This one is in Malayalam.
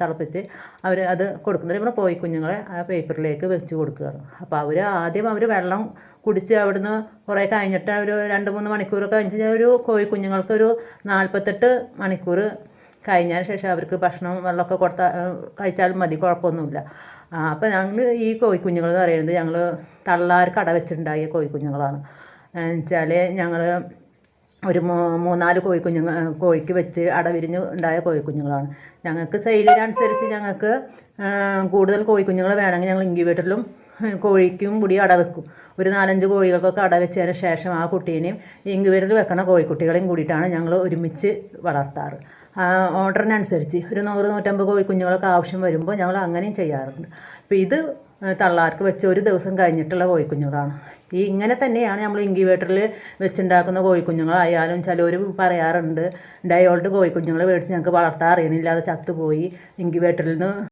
തിളപ്പിച്ച് അവർ അത് കൊടുക്കുന്നത്. ഇവിടെ കുഞ്ഞുങ്ങളെ ആ പേപ്പറിലേക്ക് വെച്ച് കൊടുക്കുകയാണ്. അപ്പോൾ അവർ ആദ്യം അവർ വെള്ളം കുടിച്ച് അവിടുന്ന് കുറേ കഴിഞ്ഞിട്ട് ഒരു രണ്ട് മൂന്ന് മണിക്കൂർ കഴിഞ്ഞ് ഒരു കോഴിക്കുഞ്ഞുങ്ങൾക്ക് ഒരു നാൽപ്പത്തെട്ട് മണിക്കൂർ കഴിഞ്ഞതിന് ശേഷം അവർക്ക് ഭക്ഷണം വെള്ളമൊക്കെ കൊടുത്താൽ കഴിച്ചാലും മതി കുഴപ്പമൊന്നുമില്ല. അപ്പോൾ ഞങ്ങൾ ഈ കോഴിക്കുഞ്ഞുങ്ങൾ എന്ന് പറയുന്നത് ഞങ്ങൾ തള്ളാർ കട വെച്ചിട്ടുണ്ടായ കോഴിക്കുഞ്ഞുങ്ങളാണ് വെച്ചാൽ ഞങ്ങൾ ഒരു മൂന്നാൽ കോഴിക്കുഞ്ഞുങ്ങൾ കോഴിക്ക് വെച്ച് അടവിരിഞ്ഞ് ഉണ്ടായ കോഴിക്കുഞ്ഞുങ്ങളാണ് ഞങ്ങൾക്ക് സെയിലിനനുസരിച്ച് ഞങ്ങൾക്ക് കൂടുതൽ കോഴിക്കുഞ്ഞുങ്ങൾ വേണമെങ്കിൽ ഞങ്ങൾ ഇൻക്യുബേറ്ററിലും കോഴിക്കും കൂടി അട വെക്കും. ഒരു നാലഞ്ച് കോഴികൾക്കൊക്കെ അട വെച്ചതിന് ശേഷം ആ കുട്ടീനെയും ഇൻക്യുബേറ്ററിൽ വെക്കണ കോഴിക്കുട്ടികളെയും കൂടിയിട്ടാണ് ഞങ്ങൾ ഒരുമിച്ച് വളർത്താറ്. ഓർഡറിനനുസരിച്ച് ഒരു നൂറ് നൂറ്റമ്പത് കോഴിക്കുഞ്ഞുങ്ങളൊക്കെ ആവശ്യം വരുമ്പോൾ ഞങ്ങൾ അങ്ങനെയും ചെയ്യാറുണ്ട്. അപ്പോൾ ഇത് തള്ളാർക്ക് വെച്ച് ഒരു ദിവസം കഴിഞ്ഞിട്ടുള്ള കോഴിക്കുഞ്ഞുങ്ങളാണ്. ഈ ഇങ്ങനെ തന്നെയാണ് നമ്മൾ ഇൻക്യുബേറ്ററിൽ വെച്ചുണ്ടാക്കുന്ന കോഴിക്കുഞ്ഞുങ്ങളായാലും ചിലർ പറയാറുണ്ട് ഡയോൾഡ് കോഴിക്കുഞ്ഞുങ്ങളെ മേടിച്ച് ഞങ്ങൾക്ക് വളർത്താൻ അറിയണില്ല അത് ചത്തുപോയി ഇൻക്യുബേറ്ററിൽ നിന്ന്